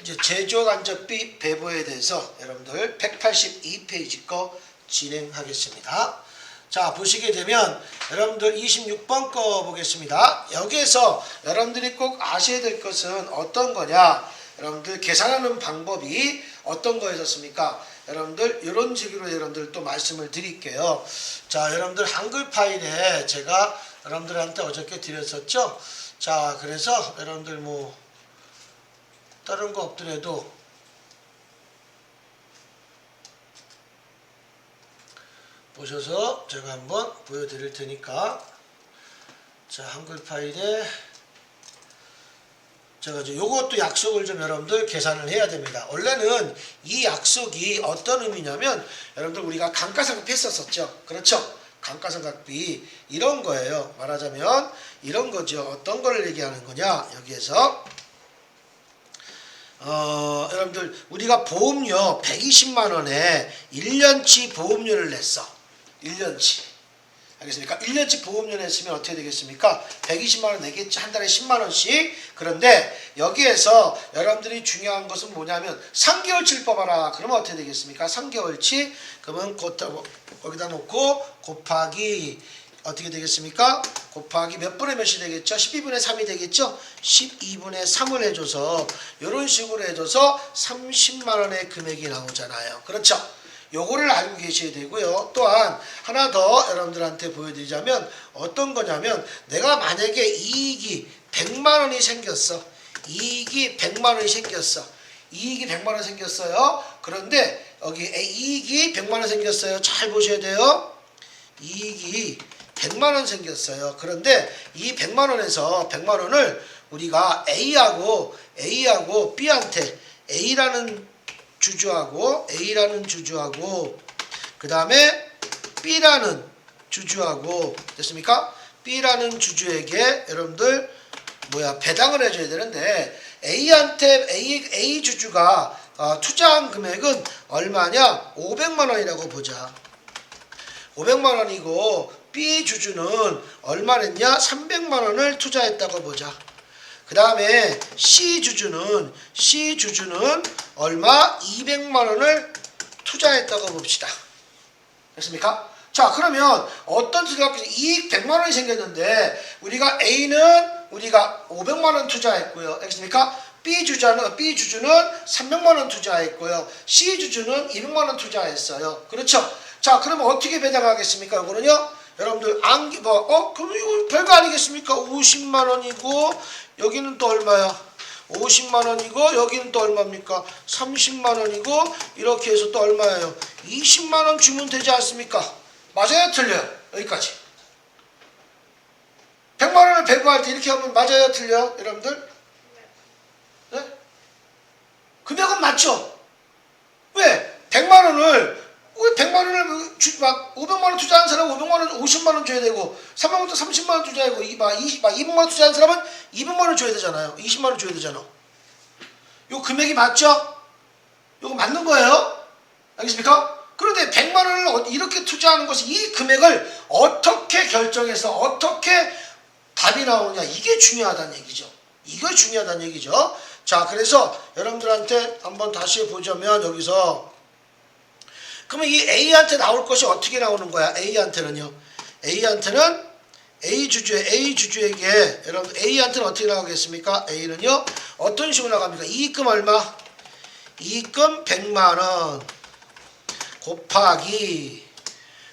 이제 제조 간접비 배부에 대해서 여러분들 182페이지 거 진행하겠습니다. 자, 보시게 되면 여러분들 26번 거 보겠습니다. 여기에서 여러분들이 꼭 아셔야 될 것은 어떤 거냐? 여러분들 계산하는 방법이 어떤 거였습니까? 여러분들 이런 식으로 여러분들 또 말씀을 드릴게요. 자, 여러분들 한글 파일에 제가 여러분들한테 어저께 드렸었죠? 자, 그래서 여러분들 뭐 다른 거 없더라도 보셔서 제가 한번 보여드릴 테니까 자 한글 파일에 제가 이제 요것도 약속을 좀 여러분들 계산을 해야 됩니다. 원래는 이 약속이 어떤 의미냐면 여러분들 우리가 감가상각 했었었죠. 그렇죠? 감가상각비 이런 거예요. 말하자면 이런 거죠. 어떤 걸 얘기하는 거냐 여기에서 어, 여러분들 우리가 보험료 120만 원에 1년치 보험료를 냈어. 1년치. 알겠습니까? 1년치 보험료 냈으면 어떻게 되겠습니까? 120만 원 내겠지. 한 달에 10만 원씩. 그런데 여기에서 여러분들이 중요한 것은 뭐냐면 3개월치를 뽑아라. 그러면 어떻게 되겠습니까? 3개월치. 그러면 곧, 거기다 놓고 곱하기 어떻게 되겠습니까? 곱하기 몇 분의 몇이 되겠죠? 12분의 3이 되겠죠? 12분의 3을 해줘서 이런 식으로 해줘서 30만 원의 금액이 나오잖아요. 그렇죠? 요거를 알고 계셔야 되고요. 또한 하나 더 여러분들한테 보여드리자면 어떤 거냐면 내가 만약에 이익이 100만 원이 생겼어. 이익이 100만 원이 생겼어. 이익이 100만 원 생겼어요. 그런데 여기 이익이 100만 원 생겼어요. 잘 보셔야 돼요. 이익이 100만 원 생겼어요. 그런데 이 100만 원에서 100만 원을 우리가 A하고 A하고 B한테 A라는 주주하고 A라는 주주하고 그 다음에 B라는 주주하고 됐습니까? B라는 주주에게 여러분들 뭐야 배당을 해줘야 되는데 A한테 A, A 주주가 어, 투자한 금액은 얼마냐? 500만 원이라고 보자. 500만 원이고 B 주주는 얼마 냈냐? 300만 원을 투자했다고 보자. 그 다음에 C 주주는 C 주주는 얼마? 200만 원을 투자했다고 봅시다. 됐습니까? 자 그러면 어떤 투자가 이익 100만 원이 생겼는데 우리가 A는 우리가 500만 원 투자했고요. 알겠습니까? B 주자는 B 주주는 300만 원 투자했고요. C 주주는 200만 원 투자했어요. 그렇죠? 자 그러면 어떻게 배당하겠습니까? 이거는요. 여러분들 안기 뭐어 그럼 이거 별거 아니겠습니까? 50만 원이고 여기는 또 얼마야? 50만 원이고 여기는 또 얼마입니까? 30만 원이고 이렇게 해서 또 얼마예요? 20만 원 주면 되지 않습니까? 맞아요, 틀려요? 여기까지. 100만 원을 배부할 때 이렇게 하면 맞아요, 틀려요, 여러분들? 네? 금액은 맞죠? 왜? 100만 원을 왜 100만 원을 주, 막 500만 원 투자한 사람은 500만 원, 50만 원 줘야 되고 300만 원, 30만 원 투자하고 이, 막 20, 막 200만 원 투자한 사람은 200만 원 줘야 되잖아요. 20만 원 줘야 되잖아. 요 금액이 맞죠? 요거 맞는 거예요? 알겠습니까? 그런데 100만 원을 어- 이렇게 투자하는 것이 이 금액을 어떻게 결정해서 어떻게 답이 나오냐 이게 중요하다는 얘기죠. 이게 중요하다는 얘기죠. 자, 그래서 여러분들한테 한번 다시 보자면 여기서 그러면 이 A한테 나올 것이 어떻게 나오는 거야? A한테는요. A한테는 A 주주 A 주주에게 여러분 A한테는 어떻게 나가겠습니까? A는요. 어떤 식으로 나갑니까? 이익금 얼마? 이익금 100만 원 곱하기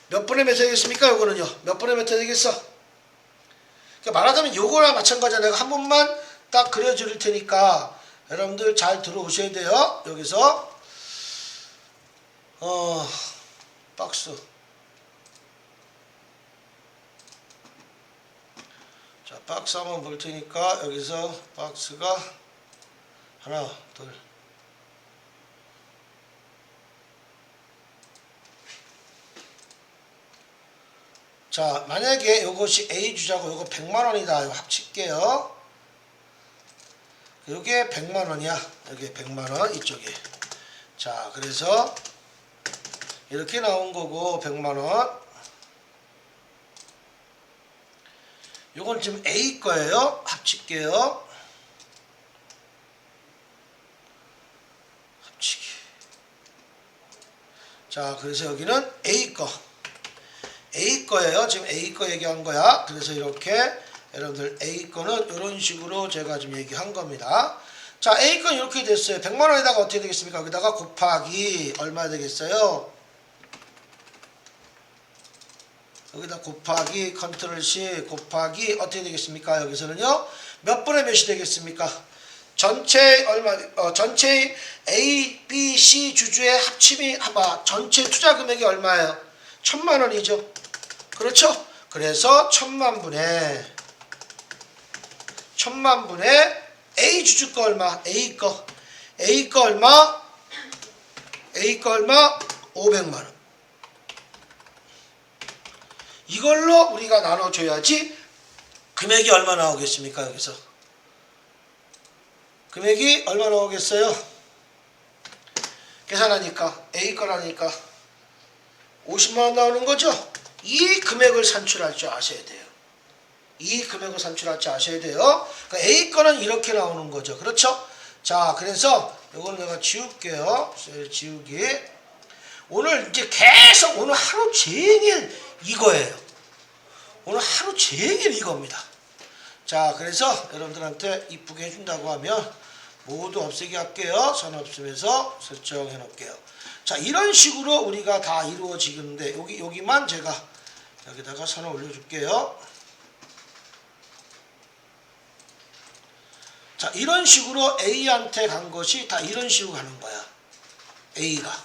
몇 분의 몇 되겠습니까? 요거는요. 몇 분의 몇 되겠어? 그러니까 말하자면 요거랑 마찬가지야. 내가 한 번만 딱 그려줄 테니까 여러분들 잘 들어오셔야 돼요. 여기서 어 박스 자 박스 한번 볼 테니까 여기서 박스가 하나 둘 자, 만약에 이것이 A 주자고 이거 100만 원이다. 이거 합칠게요. 이게 100만 원이야. 여기 100만 원 이쪽에. 자, 그래서 이렇게 나온 거고 100만 원. 요건 지금 A 거예요. 합칠게요. 합치기. 자, 그래서 여기는 A 거. A 거예요. 지금 A 거 얘기한 거야. 그래서 이렇게 여러분들 A 거는 이런 식으로 제가 지금 얘기한 겁니다. 자, A 건 이렇게 됐어요. 100만 원에다가 어떻게 되겠습니까? 여기다가 곱하기 얼마 되겠어요? 여기다 곱하기 컨트롤 C 곱하기 어떻게 되겠습니까? 여기서는요. 몇 분의 몇이 되겠습니까? 전체 얼마 어, 전체 A, B, C 주주의 합침이 합아 전체 투자 금액이 얼마예요? 천만 원이죠. 그렇죠? 그래서 천만 분의 천만 분의 A 주주 거 얼마? A 거 A 거 얼마? A 거 얼마? 500만 원. 이걸로 우리가 나눠줘야지 금액이 얼마 나오겠습니까 여기서? 금액이 얼마 나오겠어요? 계산하니까 A 거라니까 50만원 나오는 거죠? 이 금액을 산출할 줄 아셔야 돼요. 이 금액을 산출할 줄 아셔야 돼요. 그러니까 A 거는 이렇게 나오는 거죠. 그렇죠? 자 그래서 이거는 내가 지울게요. 셀 지우기. 오늘 이제 계속 오늘 하루 종일 이거예요. 오늘 하루 종일 이겁니다. 자, 그래서 여러분들한테 이쁘게 해준다고 하면 모두 없애기 할게요. 선 없으면서 설정해 놓을게요. 자, 이런 식으로 우리가 다 이루어지는데 여기 여기만 제가 여기다가 선을 올려줄게요. 자, 이런 식으로 A한테 간 것이 다 이런 식으로 가는 거야. A가.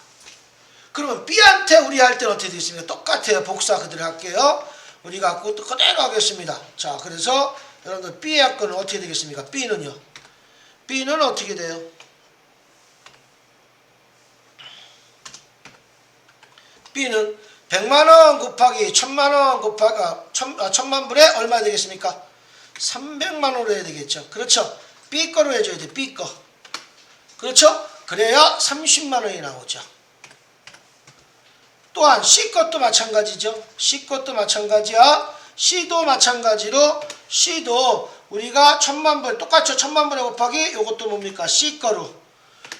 그러면 B한테 우리 할 때는 어떻게 되겠습니까? 똑같아요. 복사 그대로 할게요. 우리가 그것도 그대로 하겠습니다. 자, 그래서 여러분들 B의 학건은 어떻게 되겠습니까? B는요. B는 어떻게 돼요? B는 100만원 곱하기 1000만원 곱하기 아, 1000, 아, 1000만 분의 얼마 되겠습니까? 300만원으로 해야 되겠죠. 그렇죠. B 거로 해줘야 돼. B 거. 그렇죠? 그래야 30만원이 나오죠. 또한 C 것도 마찬가지죠. C 것도 마찬가지야. C도 마찬가지로 C도 우리가 천만 분 똑같죠. 천만 분에 곱하기 이것도 뭡니까? C 거로.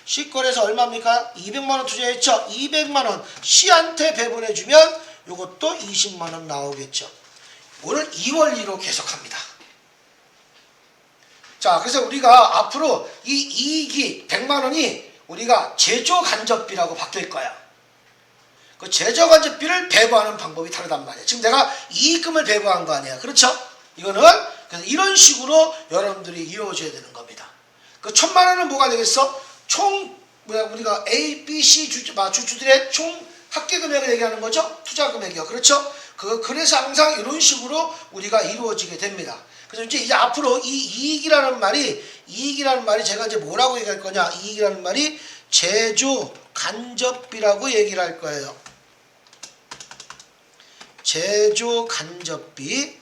C 거에서 얼마입니까? 200만 원 투자했죠. 200만 원 C한테 배분해 주면 이것도 20만 원 나오겠죠. 오늘 2원리로 계속합니다. 자, 그래서 우리가 앞으로 이 이익이 100만 원이 우리가 제조 간접비라고 바뀔 거야. 그 제조간접비를 배부하는 방법이 다르단 말이에요. 지금 내가 이익금을 배부한 거 아니야. 그렇죠? 이거는 그래서 이런 식으로 여러분들이 이루어져야 되는 겁니다. 그 천만 원은 뭐가 되겠어? 총 뭐야 우리가 A, B, C 주주 마 주주들의 총 합계 금액을 얘기하는 거죠. 투자 금액이요. 그렇죠? 그 그래서 항상 이런 식으로 우리가 이루어지게 됩니다. 그래서 이제 이제 앞으로 이 이익이라는 말이 이익이라는 말이 제가 이제 뭐라고 얘기할 거냐? 이익이라는 말이 제조 간접비라고 얘기를 할 거예요. 제조 간접비,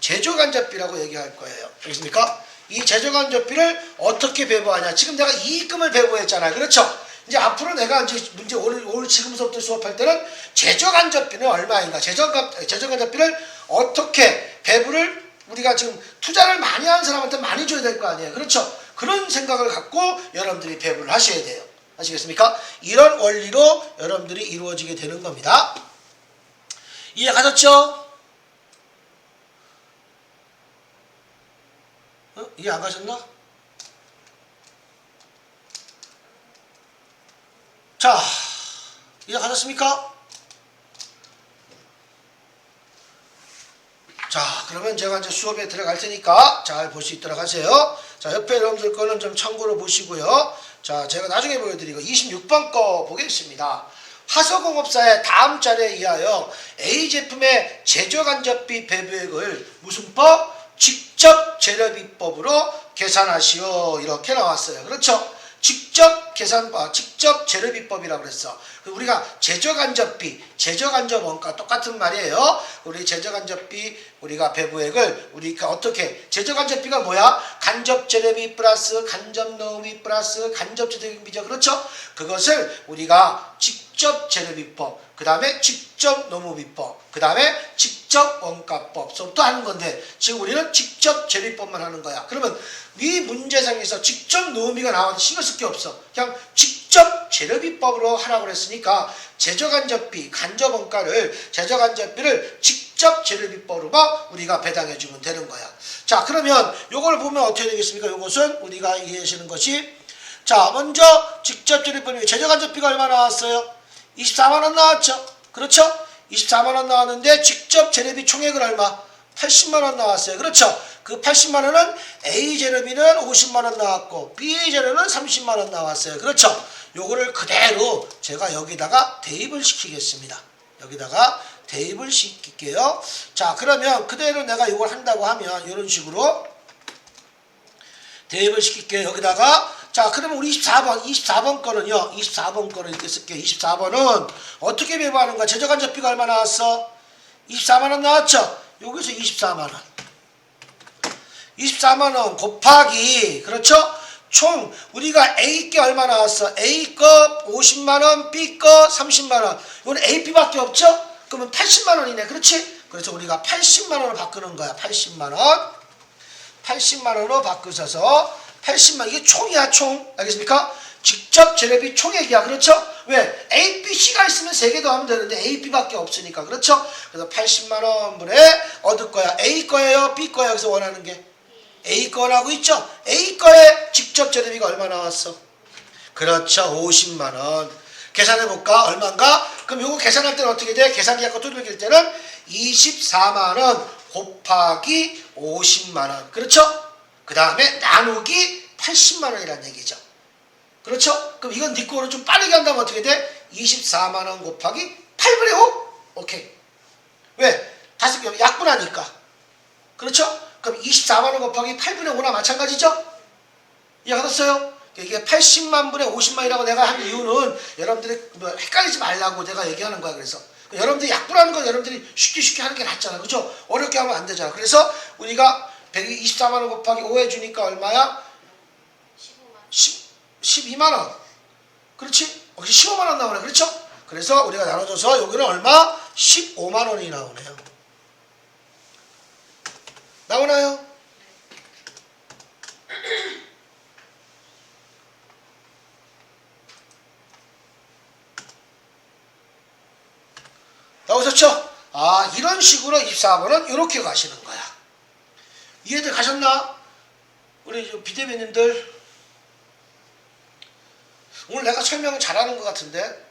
제조 간접비라고 얘기할 거예요. 알겠습니까? 이 제조 간접비를 어떻게 배부하냐? 지금 내가 이익금을 배부했잖아요. 그렇죠? 이제 앞으로 내가 이제 문제 오늘 오늘 지금부터 수업할 때는 제조 간접비는 얼마인가? 제조 간접비를 어떻게 배부를 우리가 지금 투자를 많이 하는 사람한테 많이 줘야 될 거 아니에요. 그렇죠? 그런 생각을 갖고 여러분들이 배부를 하셔야 돼요. 아시겠습니까? 이런 원리로 여러분들이 이루어지게 되는 겁니다. 이해 가셨죠? 어? 이해 안 가셨나? 자, 이해 가셨습니까? 자, 그러면 제가 이제 수업에 들어갈 테니까 잘 볼 수 있도록 하세요. 자, 옆에 여러분들 거는 좀 참고로 보시고요. 자, 제가 나중에 보여드리고 26번 거 보겠습니다. 하서공업사의 다음 자료에 의하여 A 제품의 제조 간접비 배부액을 무슨 법? 직접 재료비법으로 계산하시오 이렇게 나왔어요. 그렇죠? 직접 계산, 아, 직접 재료비법이라고 그랬어. 우리가 제조간접비, 제조간접 원가 똑같은 말이에요. 우리 제조간접비 우리가 배부액을 우리가 어떻게 제조간접비가 뭐야? 간접 재료비 플러스 간접 노비 플러스 간접 재료비죠. 그렇죠? 그것을 우리가 직접 재료비법, 그 다음에 직접 노무비법, 그 다음에 직접 원가법서부터 하는 건데 지금 우리는 직접 재료비법만 하는 거야. 그러면 이 문제상에서 직접 노무비가 나와도 신경 쓸 게 없어. 그냥 직접 재료비법으로 하라고 그랬으니까 제저간접비, 간접원가를 제저간접비를 직접 재료비법으로 우리가 배당해 주면 되는 거야. 자, 그러면 요걸 보면 어떻게 되겠습니까? 요것은 우리가 이해하시는 것이 자, 먼저 직접 재료비법이 제저간접비가 얼마 나왔어요? 24만 원 나왔죠. 그렇죠? 24만 원 나왔는데 직접 재료비 총액은 얼마? 80만 원 나왔어요. 그렇죠? 그 80만 원은 A 재료비는 50만 원 나왔고 B 재료는 30만 원 나왔어요. 그렇죠? 요거를 그대로 제가 여기다가 대입을 시키겠습니다. 여기다가 대입을 시킬게요. 자, 그러면 그대로 내가 이걸 한다고 하면 이런 식으로 대입을 시킬게요. 여기다가 자, 그러면 우리 24번, 24번 거는요. 24번 거는 이렇게 쓸게요. 24번은 어떻게 배부하는 거야? 제저간접비가 얼마 나왔어? 24만 원 나왔죠? 여기서 24만 원. 24만 원 곱하기 그렇죠? 총 우리가 A 게 얼마 나왔어? A 거 50만 원, B 거 30만 원. 이건 AP밖에 없죠? 그러면 80만 원이네. 그렇지? 그래서 우리가 80만 원으로 바꾸는 거야. 80만 원. 80만 원으로 바꾸셔서 80만 이게 총이야 총 알겠습니까? 직접 재료비 총액이야 그렇죠? 왜? A, B, C가 있으면 세개더 하면 되는데 A, B밖에 없으니까 그렇죠? 그래서 80만 원 분에 얻을 거야 A 거예요 B 거예요 여기서 원하는 게 A 거라고 있죠? A 거에 직접 재료비가 얼마 나왔어? 그렇죠 50만 원 계산해 볼까 얼마인가? 그럼 요거 계산할 때는 어떻게 돼? 계산기 갖고 두들길 때는 24만 원 곱하기 50만 원 그렇죠? 그 다음에 나누기 80만 원이라는 얘기죠. 그렇죠? 그럼 이건 네 거로 좀 빠르게 한다면 어떻게 돼? 24만 원 곱하기 8분의 5? 오케이. 왜? 다섯 개 약분하니까. 그렇죠? 그럼 24만 원 곱하기 8분의 5나 마찬가지죠? 이해가셨어요? 이게 80만 분의 50만이라고 내가 한 이유는 여러분들이 뭐 헷갈리지 말라고 내가 얘기하는 거야. 그래서 여러분들이 약분하는 건 여러분들이 쉽게 쉽게 하는 게 낫잖아. 그죠? 어렵게 하면 안 되잖아. 그래서 우리가 124만 원 곱하기 5 해주니까 얼마야? 10, 12만 원. 그렇지? 여기 15만 원 나오네. 그렇죠? 그래서 우리가 나눠줘서 여기는 얼마? 15만 원이 나오네요. 나오나요? 나오셨죠? 아, 이런 식으로 24번은 이렇게 가시는. 이해들 가셨나? 우리 저 비대면님들 오늘 내가 설명 잘하는 것 같은데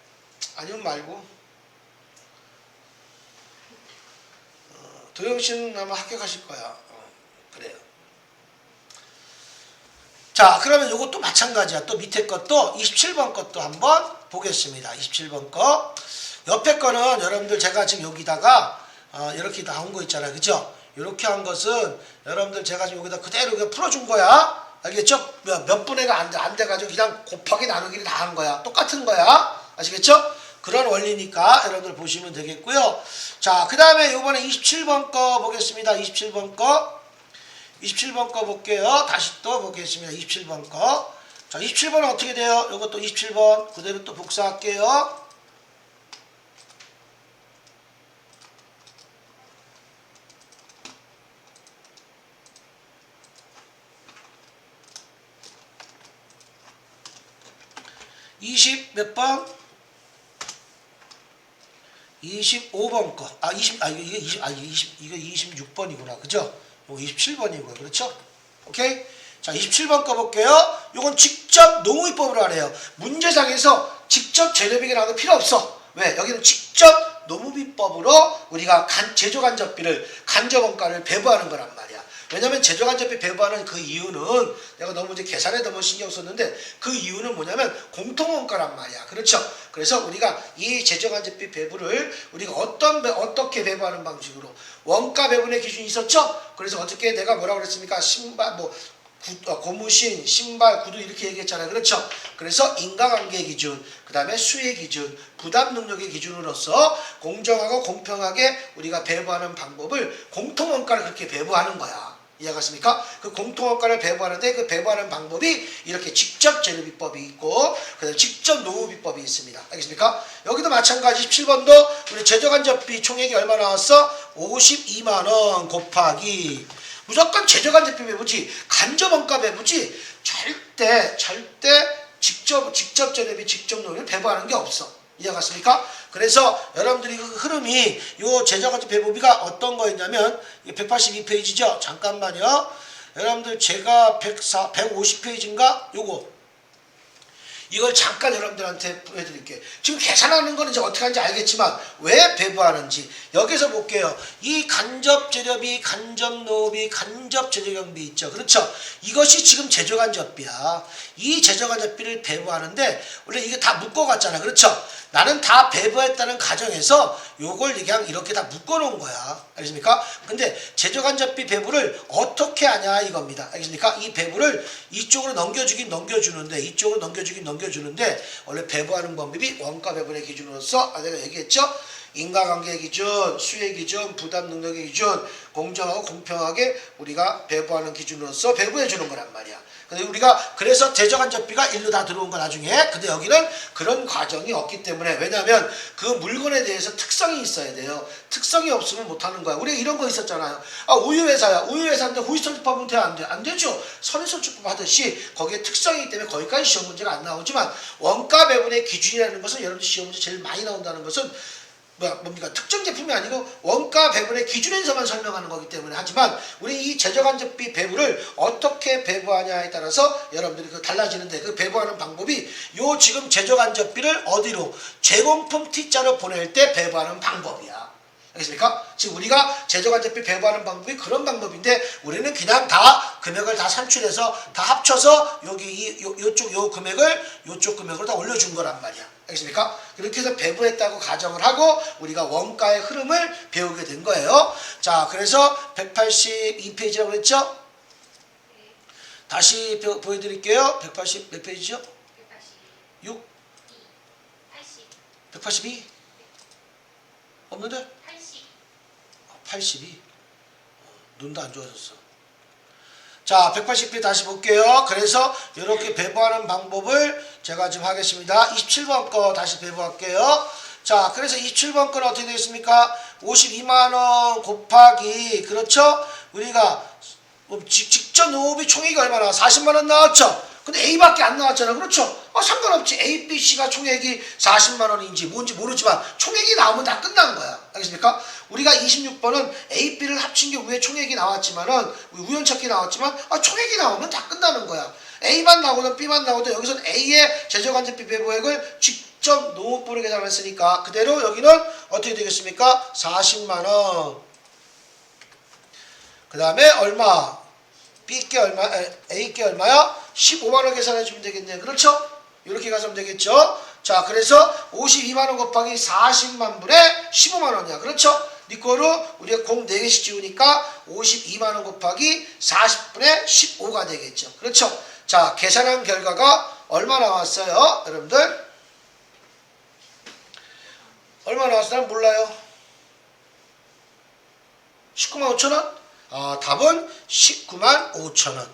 아니면 말고 어, 도영 씨는 아마 합격하실 거야. 어, 그래요. 자, 그러면 이것도 마찬가지야. 또 밑에 것도 27번 것도 한번 보겠습니다. 27번 거. 옆에 거는 여러분들 제가 지금 여기다가 어, 이렇게 나온 거 있잖아요. 그죠? 이렇게 한 것은 여러분들 제가 지금 여기다 그대로 풀어준 거야. 알겠죠? 몇, 몇 분의가 안, 돼, 안 돼가지고 그냥 곱하기 나누기를 다 한 거야. 똑같은 거야. 아시겠죠? 그런 원리니까 여러분들 보시면 되겠고요. 자, 그 다음에 이번에 27번 거 보겠습니다. 27번 거. 27번 거 볼게요. 다시 또 보겠습니다. 27번 거. 자, 27번은 어떻게 돼요? 이것도 27번 그대로 또 복사할게요. 이십 몇 번? 25번 거. 아, 20, 아, 이거, 이거 20, 아, 이거 20, 이거 26번이구나. 그죠? 이거 27번이고요. 그렇죠? 오케이? 자, 27번 거 볼게요. 이건 직접 농의법으로 하래요. 문제상에서 직접 재료비가 나오는 필요 없어. 왜? 여기는 직접 노무비법으로 우리가 간, 제조 간접비를 간접원가를 배부하는 거란 말이야. 왜냐면 제조간접비 배부하는 그 이유는 내가 너무 이제 계산에 너무 신경 썼는데 그 이유는 뭐냐면 공통원가란 말이야. 그렇죠? 그래서 우리가 이 제조간접비 배부를 우리가 어떤 배- 어떻게 배부하는 방식으로 원가 배분의 기준이 있었죠? 그래서 어떻게 내가 뭐라고 그랬습니까? 신발 뭐 구, 어, 고무신, 신발, 구두 이렇게 얘기했잖아요. 그렇죠? 그래서 인과관계 기준, 그 다음에 수혜 기준, 부담 능력의 기준으로서 공정하고 공평하게 우리가 배부하는 방법을 공통원가를 그렇게 배부하는 거야. 이해가십니까? 그 공통원가를 배부하는데 그 배부하는 방법이 이렇게 직접 재료비법이 있고 그다음 직접 노후비법이 있습니다. 알겠습니까? 여기도 마찬가지 17번도 우리 제조간접비 총액이 얼마 나왔어? 52만 원 곱하기 무조건 제조간접비 배부지 간접원가 배부지 절대 절대 직접 직접 재료비 직접 노무비를 배부하는 게 없어. 이해 갔습니까? 그래서 여러분들이 그 흐름이 요 제자가지 배부비가 어떤 거였냐면 182페이지죠. 잠깐만요. 여러분들 제가 104, 150페이지인가 요거 이걸 잠깐 여러분들한테 보여드릴게요. 지금 계산하는 거는 이제 어떻게 하는지 알겠지만 왜 배부하는지 여기서 볼게요. 이 간접 재료비, 간접 노비, 간접 재료경비 있죠. 그렇죠. 이것이 지금 제조간접비야. 이 제조간접비를 배부하는데 원래 이게 다 묶어갔잖아. 그렇죠. 나는 다 배부했다는 가정에서 요걸 그냥 이렇게 다 묶어놓은 거야. 알겠습니까? 근데 제조간접비 배부를 어떻게 하냐 이겁니다. 알겠습니까? 이 배부를 이쪽으로 넘겨주긴 넘겨주는데 이쪽으로 넘겨주긴 넘겨주는데 원래 배부하는 방법이 원가 배분의 기준으로서 아 내가 얘기했죠. 인과관계 기준, 수혜 기준, 부담 능력의 기준, 공정하고 공평하게 우리가 배부하는 기준으로서 배부해 주는 거란 말이야. 근데 우리가 그래서 대저간접비가 일로 다 들어온 거 나중에 근데 여기는 그런 과정이 없기 때문에 왜냐하면 그 물건에 대해서 특성이 있어야 돼요. 특성이 없으면 못하는 거야. 우리 이런 거 있었잖아요. 아 우유 회사야. 우유 회사인데 후이설주법은 돼안 돼? 안 되죠. 선의설주법 하듯이 거기에 특성이기 때문에 거기까지 시험 문제가 안 나오지만 원가 배분의 기준이라는 것은 여러분들 시험 문제 제일 많이 나온다는 것은 뭐야, 뭡니까 특정 제품이 아니고 원가 배분의 기준에서만 설명하는 거기 때문에 하지만 우리 이 제조간접비 배부를 어떻게 배부하냐에 따라서 여러분들이 그 달라지는데 그 배부하는 방법이 요 지금 제조간접비를 어디로 제공품 T자로 보낼 때 배부하는 방법이야. 알겠습니까? 지금 우리가 제조간접비 배부하는 방법이 그런 방법인데 우리는 그냥 다 금액을 다 산출해서 다 합쳐서 여기 이 요, 요쪽 요 금액을 요쪽 금액으로 다 올려준 거란 말이야. 알겠습니까? 그렇게 해서 배부했다고 가정을 하고 우리가 원가의 흐름을 배우게 된 거예요. 자, 그래서 182페이지라고 그랬죠? 다시 보- 보여드릴게요. 180 몇 페이지죠? 182, 6, 80, 182 없는데? 80. 82. 눈도 안 좋아졌어. 자, 180배 다시 볼게요. 그래서 이렇게 배부하는 방법을 제가 지금 하겠습니다. 27번 거 다시 배부할게요. 자, 그래서 27번 거는 어떻게 되겠습니까? 52만 원 곱하기 그렇죠? 우리가 뭐 직- 직접 노업이 총액이 얼마나 40만 원 나왔죠? 근데 A밖에 안 나왔잖아. 그렇죠? 아, 상관없지. A, B, C가 총액이 40만 원인지 뭔지 모르지만 총액이 나오면 다 끝난 거야. 알겠습니까? 우리가 26번은 A, B를 합친 게 위에 총액이 나왔지만은 우연찮게 나왔지만 아, 총액이 나오면 다 끝나는 거야. A만 나오든 B만 나오든 여기서는 A의 제조간접비 배부액을 직접 노후보를 계산했으니까 그대로 여기는 어떻게 되겠습니까? 40만 원. 그 다음에 얼마? B께 얼마? 에, A께 얼마야? 15만 원 계산해 주면 되겠네요. 그렇죠? 이렇게 가서면 되겠죠? 자, 그래서 52만 원 곱하기 40만 분의 15만 원이야. 그렇죠? 니 거로 우리가 공 4개씩 지우니까 52만 원 곱하기 40분의 15가 되겠죠. 그렇죠? 자, 계산한 결과가 얼마 나왔어요? 여러분들? 얼마 나왔어요? 몰라요. 19만 5천 원? 아, 답은 19만 5천 원.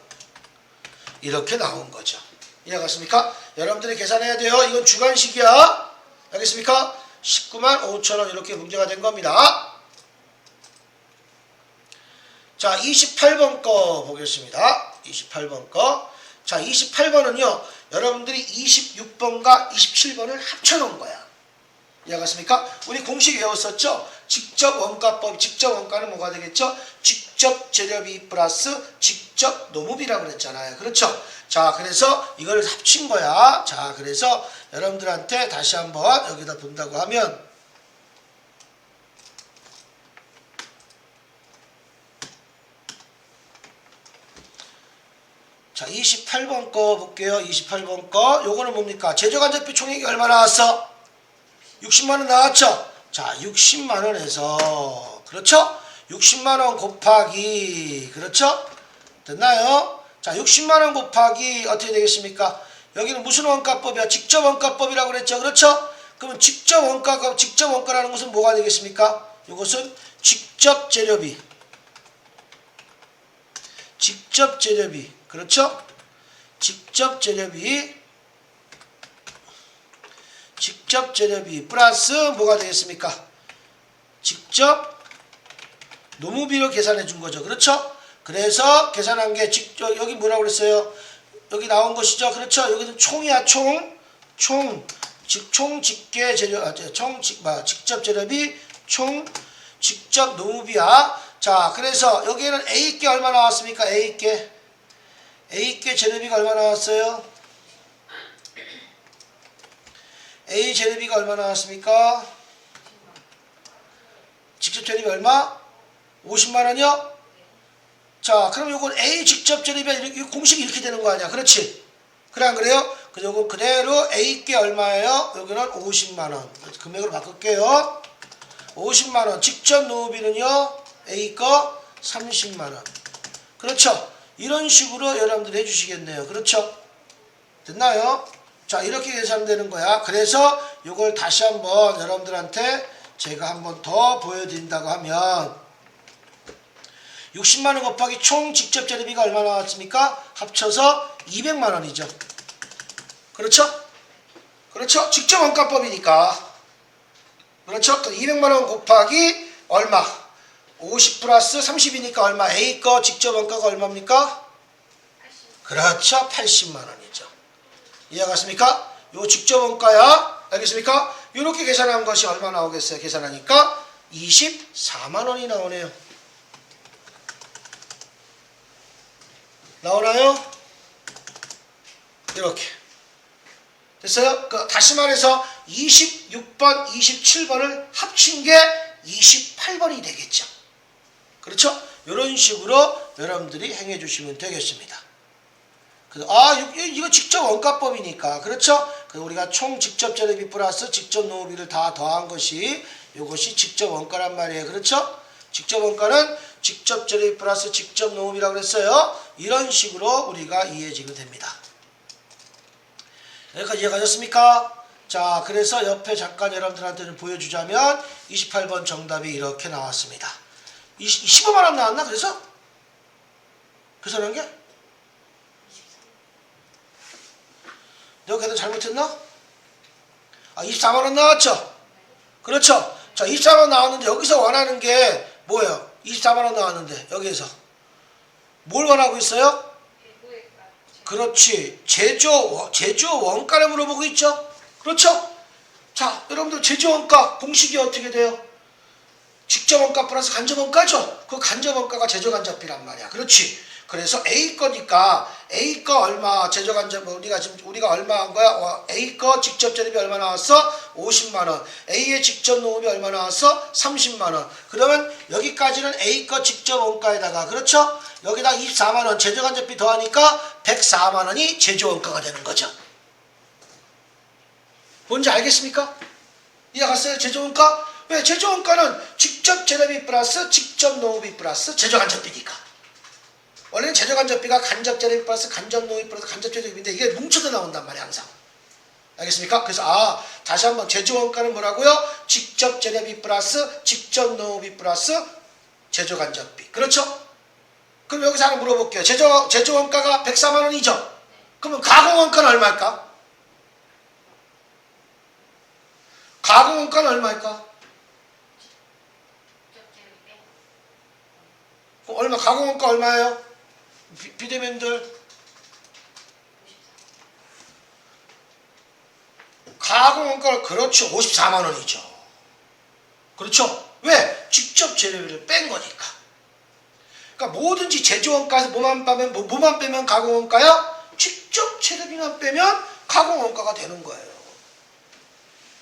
이렇게 나온 거죠. 이해갔습니까? 여러분들이 계산해야 돼요. 이건 주간식이야. 알겠습니까? 19만 5천 원 이렇게 문제가 된 겁니다. 자, 28번 거 보겠습니다. 28번 거. 자, 28번은요. 여러분들이 26번과 27번을 합쳐놓은 거야. 이해갔습니까? 우리 공식 외웠었죠? 직접 원가법, 직접 원가는 뭐가 되겠죠? 직접 재료비 플러스 직접 노무비라고 그랬잖아요. 그렇죠? 자, 그래서 이걸 합친 거야. 자, 그래서 여러분들한테 다시 한번 여기다 본다고 하면 자, 28번 거 볼게요. 28번 거. 요거는 뭡니까? 제조간접비 총액이 얼마 나왔어? 60만 원 나왔죠? 자, 60만 원에서 그렇죠? 60만 원 곱하기 그렇죠? 됐나요? 자, 60만 원 곱하기 어떻게 되겠습니까? 여기는 무슨 원가법이야? 직접 원가법이라고 그랬죠? 그렇죠? 그러면 직접 원가가 직접 원가라는 것은 뭐가 되겠습니까? 이것은 직접 재료비. 직접 재료비. 그렇죠? 직접 재료비 직접 재료비 플러스 뭐가 되겠습니까? 직접 노무비로 계산해 준 거죠. 그렇죠? 그래서 계산한 게 직접 여기 뭐라고 그랬어요? 여기 나온 것이죠. 그렇죠. 여기는 총이야 총. 총. 즉, 총 직계 재료, 아, 저, 총 직, 뭐, 직접 재료비, 총 직접 노무비야. 자, 그래서 여기에는 A께 얼마 나왔습니까? A께. A께 재료비가 얼마 나왔어요? A 재료비가 얼마 나왔습니까? 직접 재료비 얼마? 50만 원이요? 자, 그럼 요건 A 직접 이렇게 공식이 이렇게 되는 거 아니야? 그렇지? 그래 안 그래요? 요거 그대로 A께 얼마예요? 여기는 50만 원. 금액으로 바꿀게요. 50만 원. 직접 노후비는요. A 거 30만 원. 그렇죠? 이런 식으로 여러분들 해주시겠네요. 그렇죠? 됐나요? 자 이렇게 계산되는 거야. 그래서 이걸 다시 한번 여러분들한테 제가 한번 더 보여드린다고 하면 60만 원 곱하기 총 직접 재료비가 얼마 나왔습니까? 합쳐서 200만 원이죠. 그렇죠? 그렇죠? 직접 원가법이니까. 그렇죠? 그 200만 원 곱하기 얼마? 50 플러스 30이니까 얼마? A 거 직접 원가가 얼마입니까? 80. 그렇죠. 80만 원이죠. 이해갔습니까? 요 직접 원가야. 알겠습니까? 이렇게 계산한 것이 얼마 나오겠어요? 계산하니까 24만 원이 나오네요. 나오나요? 이렇게. 됐어요? 그 다시 말해서 26번, 27번을 합친 게 28번이 되겠죠. 그렇죠? 이런 식으로 여러분들이 행해 주시면 되겠습니다. 그, 아, 이거 직접 원가법이니까. 그렇죠? 그 우리가 총 직접 재료비 플러스 직접 노후비를 다 더한 것이 이것이 직접 원가란 말이에요. 그렇죠? 직접 원가는 직접 재료비 플러스 직접 노후비라고 그랬어요. 이런 식으로 우리가 이해지게 됩니다. 여기까지 이해 가셨습니까? 자, 그래서 옆에 잠깐 여러분들한테 좀 보여주자면 28번 정답이 이렇게 나왔습니다. 15만 원 나왔나? 그래서? 계산한 게? 내가 계산 잘못했나? 아, 24만 원 나왔죠? 그렇죠? 자, 24만 원 나왔는데 여기서 원하는 게 뭐예요? 24만 원 나왔는데 여기에서 뭘 원하고 있어요? 그렇지. 제조 제조 원가를 물어보고 있죠. 그렇죠? 자, 여러분들 제조 원가 공식이 어떻게 돼요? 직접 원가 플러스 간접 원가죠. 그 간접 원가가 제조 간접비란 말이야. 그렇지. 그래서 A 거니까 A 거 얼마 제조 간접 뭐 우리가 지금 우리가 얼마 한 거야? 어, A 거 직접 재료비 얼마 나왔어? 50만 원. A의 직접 노후비 얼마 나왔어? 30만 원. 그러면 여기까지는 A 거 직접 원가에다가 그렇죠? 여기다 24만 원 제조 간접비 더하니까 104만 원이 제조 원가가 되는 거죠. 뭔지 알겠습니까? 이해 갔어요? 제조 원가? 왜 제조 원가는 직접 재료비 플러스 직접 노후비 플러스 제조 간접비니까. 원래는 제조 간접비가 간접 재료비 플러스 간접 노후비 플러스 간접 재료비인데 이게 뭉쳐서 나온단 말이야 항상. 알겠습니까? 그래서 아 다시 한번 제조 원가는 뭐라고요? 직접 재료비 플러스 직접 노후비 플러스 제조 간접비. 그렇죠? 그럼 여기서 하나 물어볼게요. 제조 제조 원가가 104만 원이죠. 그러면 가공 원가는 얼마일까? 가공 원가는 얼마일까? 얼마 가공 원가 얼마예요? 비, 비대면들 54. 가공 원가를 그렇죠 54만 원이죠. 그렇죠? 왜? 직접 재료비를 뺀 거니까. 그러니까 뭐든지 제조 원가에서 뭐만 빼면 뭐, 뭐만 빼면 가공 원가야? 직접 재료비만 빼면 가공 원가가 되는 거예요.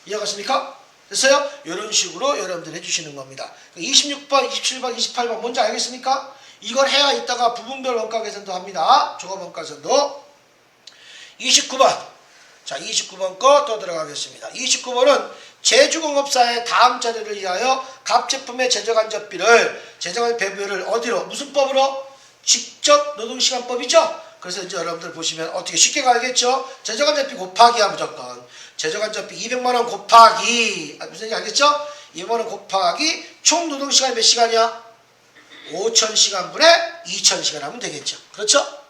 이해가십니까? 됐어요? 이런 식으로 여러분들 해주시는 겁니다. 26번, 27번, 28번 뭔지 알겠습니까? 이걸 해야 이따가 부분별 원가 계산도 합니다. 종합 원가 계산도. 29번. 자, 29번 거 또 들어가겠습니다. 29번은 제주공업사의 다음 자료를 위하여 갑 제품의 제조간접비를 제조간 배부를 어디로 무슨 법으로 직접 노동시간법이죠. 그래서 이제 여러분들 보시면 어떻게 쉽게 가겠죠. 제조간접비 곱하기 야 무조건. 제조간접비 200만 원 곱하기 아, 무슨 얘기 알겠죠? 200만 원 곱하기 총 노동시간이 몇 시간이야? 5,000시간분에 2,000시간 하면 되겠죠. 그렇죠?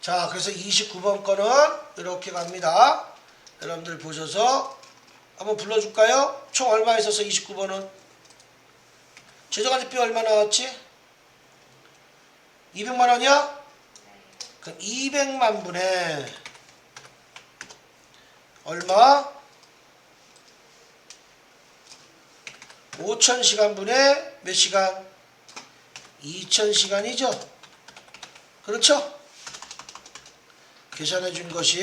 자, 그래서 29번 거는 이렇게 갑니다. 여러분들 보셔서 한번 불러줄까요? 총 얼마 있었어 29번은 제조간접비 얼마 나왔지? 200만 원이야? 네. 그럼 200만 분의 얼마? 5천 시간 분의 몇 시간? 2천 시간이죠. 그렇죠? 계산해 준 것이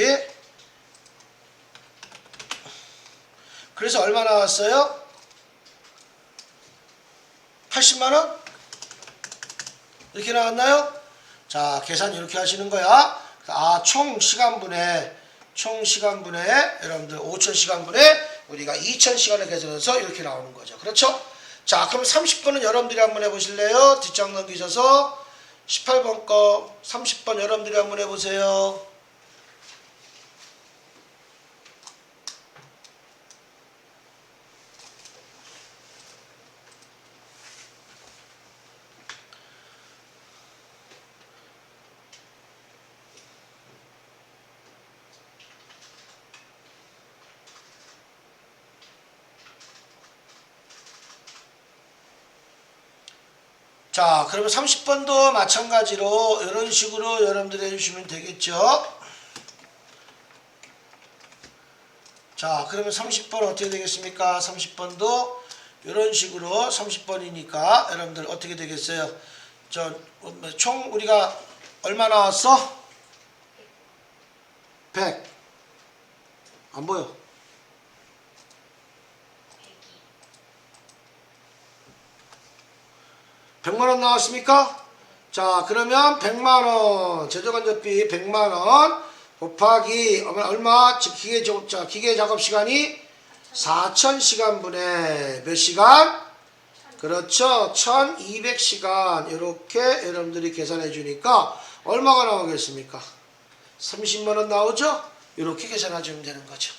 그래서 얼마 나왔어요? 80만 원? 이렇게 나왔나요? 자, 계산 이렇게 하시는 거야. 아, 총 시간분에 총 시간분에 여러분들 5천 시간분에 우리가 2천 시간을 계산해서 이렇게 나오는 거죠. 그렇죠? 자, 그럼 30번은 여러분들이 한번 해보실래요? 뒷장 넘기셔서 18번 거 30번 여러분들이 한번 해보세요. 자, 그러면 30번도 마찬가지로 이런 식으로 여러분들이 해주시면 되겠죠. 자, 그러면 30번 어떻게 되겠습니까? 30번도 이런 식으로 30번이니까 여러분들 어떻게 되겠어요? 저, 총 우리가 얼마 나왔어? 100. 안 보여. 100만 원 나왔습니까? 자, 그러면 100만 원 제조간접비 100만 원 곱하기 얼마? 즉, 기계 작업 자 기계 작업 시간이 4,000시간 분의 몇 시간? 그렇죠. 1,200시간 이렇게 여러분들이 계산해 주니까 얼마가 나오겠습니까? 30만 원 나오죠? 이렇게 계산하시면 되는 거죠.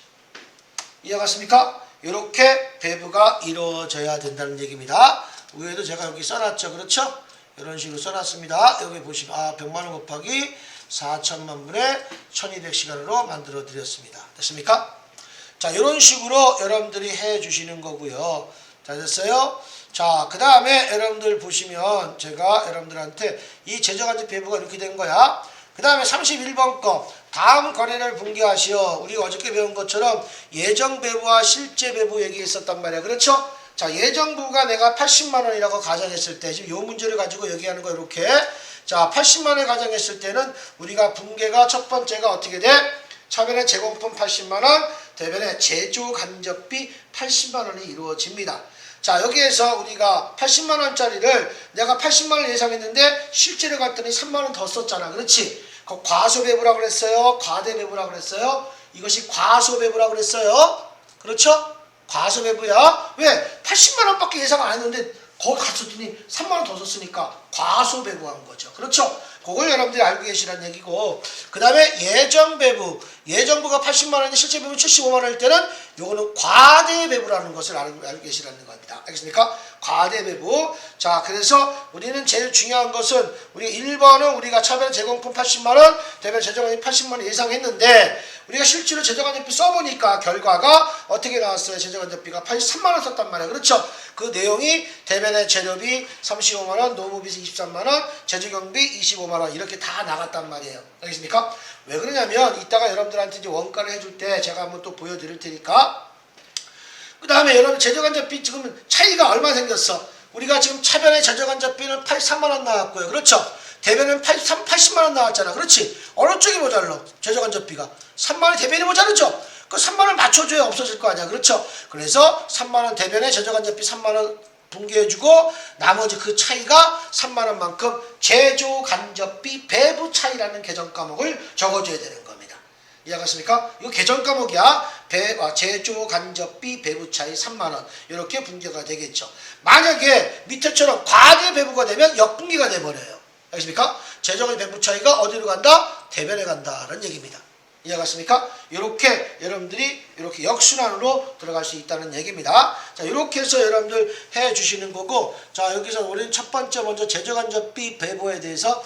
이해갔습니까? 이렇게 배부가 이루어져야 된다는 얘기입니다. 위에도 제가 여기 써놨죠. 그렇죠? 이런 식으로 써놨습니다. 여기 보시면 아 100만원 곱하기 4천만 분의 1200시간으로 만들어 드렸습니다. 됐습니까? 자 이런 식으로 여러분들이 해 주시는 거고요. 자 됐어요? 자 그 다음에 여러분들 보시면 제가 여러분들한테 이 제조간접 배부가 이렇게 된 거야. 그 다음에 31번 거 다음 거래를 분개하시어 우리 어저께 배운 것처럼 예정 배부와 실제 배부 얘기했었단 말이야. 그렇죠? 자 예정부가 내가 80만 원이라고 가정했을 때 지금 요 문제를 가지고 얘기하는 거 이렇게 자 80만 원을 가정했을 때는 우리가 분개가 첫 번째가 어떻게 돼? 차변의 제공품 80만 원, 대변의 제조 간접비 80만 원이 이루어집니다. 자 여기에서 우리가 80만 원짜리를 내가 80만 원 예상했는데 실제로 갔더니 3만 원 더 썼잖아. 그렇지? 그 과소배부라고 그랬어요. 과대배부라고 그랬어요. 이것이 과소배부라고 그랬어요. 그렇죠? 과소배부야. 왜? 80만 원밖에 예상 안 했는데 거기 갔었더니 3만 원 더 썼으니까 과소배부한 거죠. 그렇죠? 그걸 여러분들이 알고 계시라는 얘기고 그 다음에 예정배부 예정부가 80만 원인데 실제 배부 75만 원일 때는 요거는 과대 배부라는 것을 알고, 계시라는 겁니다. 알겠습니까? 과대 배부 자 그래서 우리는 제일 중요한 것은 우리 1번은 우리가 차별 제공품 80만 원 대별 제정관이 80만 원 예상했는데 우리가 실제로 제정관접비 써보니까 결과가 어떻게 나왔어요? 제정관접비가 83만 원 썼단 말이에요. 그렇죠? 그 내용이 대변의 재료비 35만 원, 노무비스 23만 원, 제조경비 25만 원 이렇게 다 나갔단 말이에요. 알겠습니까? 왜 그러냐면 이따가 여러분들한테 이제 원가를 해줄 때 제가 한번 또 보여드릴 테니까 그 다음에 여러분 제조간접비 지금 차이가 얼마 생겼어? 우리가 지금 차변의 제조간접비는 83만 원 나왔고요. 그렇죠? 대변은 83, 80만 원 나왔잖아. 그렇지? 어느 쪽이 모자라? 제조간접비가 3만 원 대변이 모자르죠? 그 3만 원 맞춰줘야 없어질 거 아니야. 그렇죠? 그래서 3만 원 대변에 제조간접비 3만 원 분개해주고 나머지 그 차이가 3만 원만큼 제조 간접비 배부 차이라는 개정 과목을 적어줘야 되는 겁니다. 이해갔습니까? 이거 개정 과목이야. 배, 아, 제조 간접비 배부 차이 3만 원 이렇게 분개가 되겠죠. 만약에 밑에처럼 과대 배부가 되면 역분기가 돼 버려요. 알겠습니까? 제조간 배부 차이가 어디로 간다? 대변에 간다는 얘기입니다. 이해갔습니까? 이렇게 여러분들이 이렇게 역순환으로 들어갈 수 있다는 얘기입니다. 자, 이렇게 해서 여러분들 해 주시는 거고, 자, 여기서 우리는 첫 번째 먼저 제조간접비 배부에 대해서